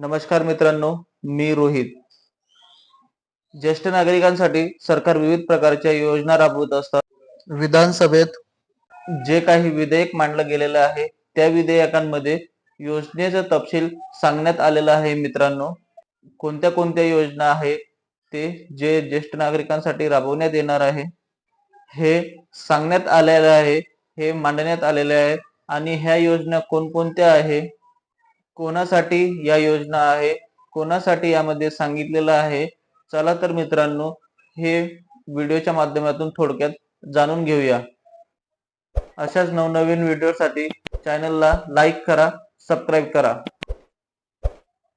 नमस्कार मित्रांनो मी रोहित. ज्येष्ठ नागरिकांसाठी सरकार विविध प्रकारच्या योजना राबवत असतात. विधानसभेत जे काही विधेयक मांडलं गेलेलं आहे त्या विधेयकांमध्ये योजनेचा तपशील सांगण्यात आलेला आहे मित्रांनो. कोणत्या कोणत्या योजना आहेत ते जे ज्येष्ठ नागरिकांसाठी राबवण्यात येणार आहे हे सांगण्यात आलेलं आहे हे मांडण्यात आलेले आहे. आणि ह्या योजना कोणकोणत्या आहे कोणासाठी या योजना आहे? कोणासाठी यामध्ये सांगितलेलं आहे? चला तर मित्रांनो हे व्हिडिओच्या माध्यमातून थोडक्यात जाणून घेऊया. अशाच नवनवीन व्हिडिओसाठी चॅनलला लाईक करा सबस्क्राईब करा.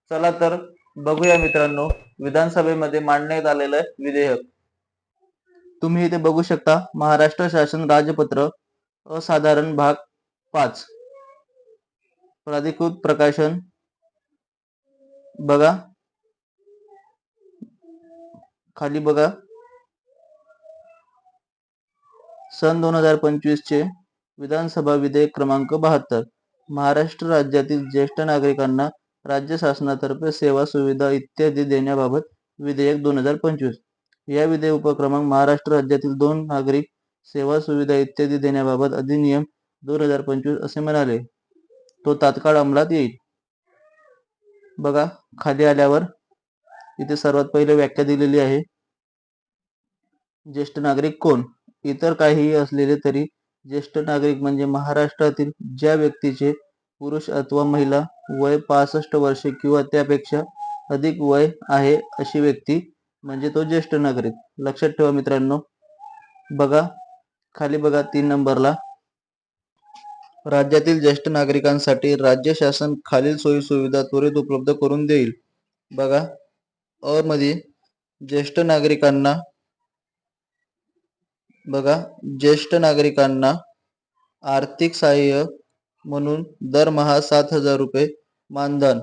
चला तर बघूया मित्रांनो विधानसभेमध्ये मांडण्यात आलेलं विधेयक. तुम्ही इथे बघू शकता महाराष्ट्र शासन राजपत्र असाधारण भाग पाच. प्राधिकृत प्रकाशन. बघा. खाली बघा. सन दोन हजार पंचवीस चे विधानसभा विधेयक क्रमांक बहात्तर. महाराष्ट्र राज्यातील ज्येष्ठ नागरिकांना राज्य शासनातर्फे सेवा सुविधा इत्यादी देण्याबाबत विधेयक दोन हजार पंचवीस. या विधेयक उपक्रमांक महाराष्ट्र राज्यातील दोन नागरिक सेवा सुविधा इत्यादी देण्याबाबत अधिनियम दोन हजार पंचवीस असे म्हणाले. तो तात्काळ अंमलात येईल. बघा खाली आल्यावर इथे सर्वात पहिले व्याख्या दिलेली आहे. ज्येष्ठ नागरिक कोण? इतर काहीही असलेले तरी ज्येष्ठ नागरिक म्हणजे महाराष्ट्रातील ज्या व्यक्तीचे पुरुष अथवा महिला वय पासष्ट वर्षे किंवा त्यापेक्षा अधिक वय आहे अशी व्यक्ती म्हणजे तो ज्येष्ठ नागरिक. लक्षात ठेवा मित्रांनो. बघा खाली बघा तीन नंबरला. राज्यातील ज्येष्ठ नागरिकांसाठी राज्य शासन खालील सोयीसुविधा त्वरित उपलब्ध करून देईल. बघा अ मध्ये ज्येष्ठ नागरिकांना बघा ज्येष्ठ नागरिकांना आर्थिक सहाय्य म्हणून दरमहा सात हजार रुपये मानधन.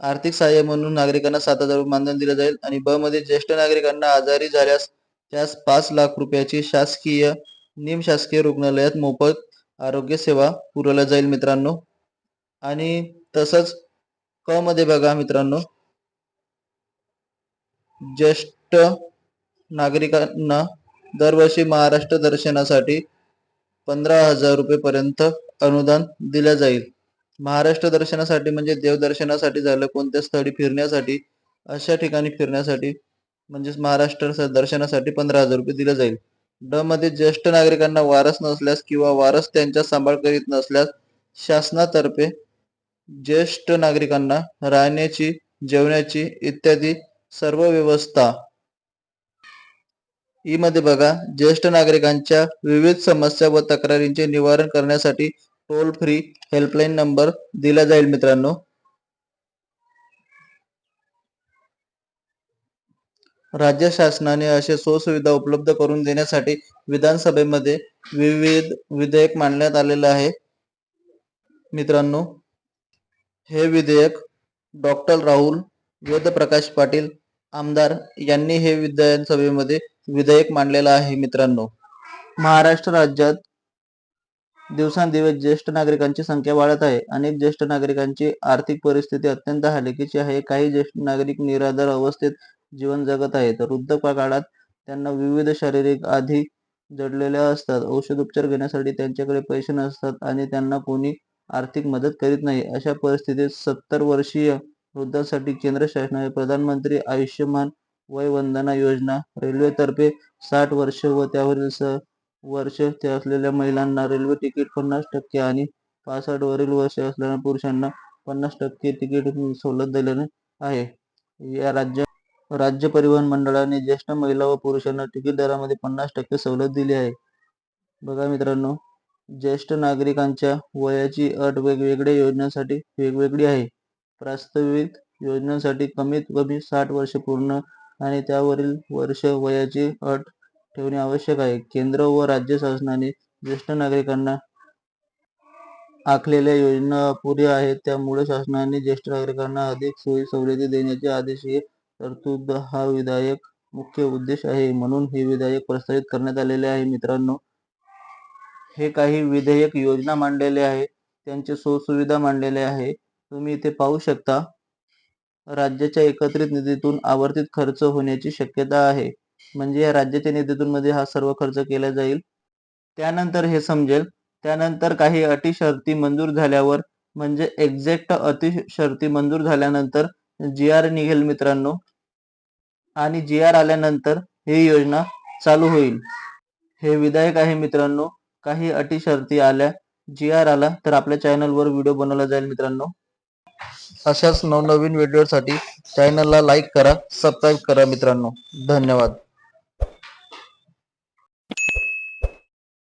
आर्थिक सहाय्य म्हणून नागरिकांना सात हजार रुपये मानधन दिलं जाईल आणि ब मध्ये ज्येष्ठ नागरिकांना आजारी झाल्यास त्यास पाच लाख रुपयाची शासकीय निमशासकीय रुग्णालयात मोफत आरोग्य सेवा पुरवल्या जाईल मित्रांनो. आणि तसंच क मध्ये बघा मित्रांनो. ज्येष्ठ नागरिकांना दरवर्षी महाराष्ट्र दर्शनासाठी पंधरा हजार रुपये पर्यंत अनुदान दिले जाईल. महाराष्ट्र दर्शनासाठी म्हणजे देवदर्शनासाठी झालं कोणत्या स्थळी फिरण्यासाठी अशा ठिकाणी फिरण्यासाठी म्हणजेच महाराष्ट्र दर्शनासाठी पंधरा हजार रुपये दिले जाईल. ड मध्ये ज्येष्ठ नागरिकांना वारस नसल्यास किंवा वारस त्यांचा सांभाळ करीत नसल्यास शासनातर्फे ज्येष्ठ नागरिकांना राहण्याची जेवण्याची इत्यादी सर्व व्यवस्था. ई मध्ये बघा ज्येष्ठ नागरिकांच्या विविध समस्या व तक्रारींचे निवारण करण्यासाठी टोल फ्री हेल्पलाईन नंबर दिला जाईल मित्रांनो. राज्य शासनाने असे सुविधा उपलब्ध करून देण्यासाठी विधानसभेमध्ये विविध विधेयक मांडण्यात आलेलं आहे. मित्रांनो हे विधेयक डॉक्टर राहुल वेदप्रकाश पाटील आमदार यांनी हे विधानसभेमध्ये विधेयक मांडलेलं आहे. मित्रांनो महाराष्ट्र राज्यात दिवसांदिवस ज्येष्ठ नागरिकांची संख्या वाढत आहे अनेक ज्येष्ठ नागरिकांची आर्थिक परिस्थिती अत्यंत हलकीची आहे. काही ज्येष्ठ नागरिक निराधार अवस्थेत जीवन जगत आहेत वृद्धापकाळात काळात त्यांना विविध शारीरिक आधी जडलेल्या असतात. औषध उपचार घेण्यासाठी त्यांच्याकडे पैसे नसतात आणि त्यांना कोणी आर्थिक मदत करीत नाही. अशा परिस्थितीत सत्तर वर्षीय वृद्धांसाठी केंद्र शासनाने प्रधानमंत्री आयुष्यमान वय वंदना योजना रेल्वेतर्फे साठ वर्ष व त्यावरील स वर्ष ते असलेल्या महिलांना रेल्वे तिकीट पन्नास टक्के आणि पासष्ट वरील वर्ष असलेल्या पुरुषांना पन्नास टक्के तिकीट सवलत दिलेले आहे. या राज्य राज्य परिवहन मंडळाने ज्येष्ठ महिला व पुरुषांना तिकीट दरामध्ये पन्नास टक्के सवलत दिली आहे. बघा मित्रांनो ज्येष्ठ नागरिकांच्या वयाची अट वेगवेगळ्या योजनांसाठी वेगवेगळी आहे. प्रास्ताविक योजनांसाठी कमीत कमी साठ वर्ष पूर्ण आणि त्यावरील वर्ष वयाची अट ठेवणे आवश्यक आहे. केंद्र व राज्य शासनाने ज्येष्ठ नागरिकांना आखलेल्या योजना अपुऱ्या आहेत. त्यामुळे शासनाने ज्येष्ठ नागरिकांना अधिक सोयी सवलती देण्याचे आदेशही तरतूद हा विधायक मुख्य उद्देश आहे म्हणून हे विधायक प्रस्तावित करण्यात आलेले आहे. मित्रांनो हे काही विधेयक योजना मांडलेले आहे. त्यांचे सोयसुविधा मांडलेले आहे. तुम्ही इथे पाहू शकता राज्याच्या एकत्रित निधीतून आवर्तीत खर्च होण्याची शक्यता आहे. म्हणजे या राज्याच्या निधीतून मध्ये हा सर्व खर्च केला जाईल. त्यानंतर हे समजेल. त्यानंतर काही अटी शर्ती मंजूर झाल्यावर म्हणजे एक्झॅक्ट अटी शर्ती मंजूर झाल्यानंतर जी आर निघेल मित्रांनो. आणि जी आर आल्यानंतर ही योजना चालू होईल. हे विधायक आहे मित्रांनो काही अटी शर्ती आल्या. जी आर आला तर आपल्या चॅनलवर व्हिडिओ बनवला जाईल मित्रांनो. अशाच नवनवीन व्हिडिओसाठी चॅनलला लाईक करा सबस्क्राईब करा मित्रांनो. धन्यवाद.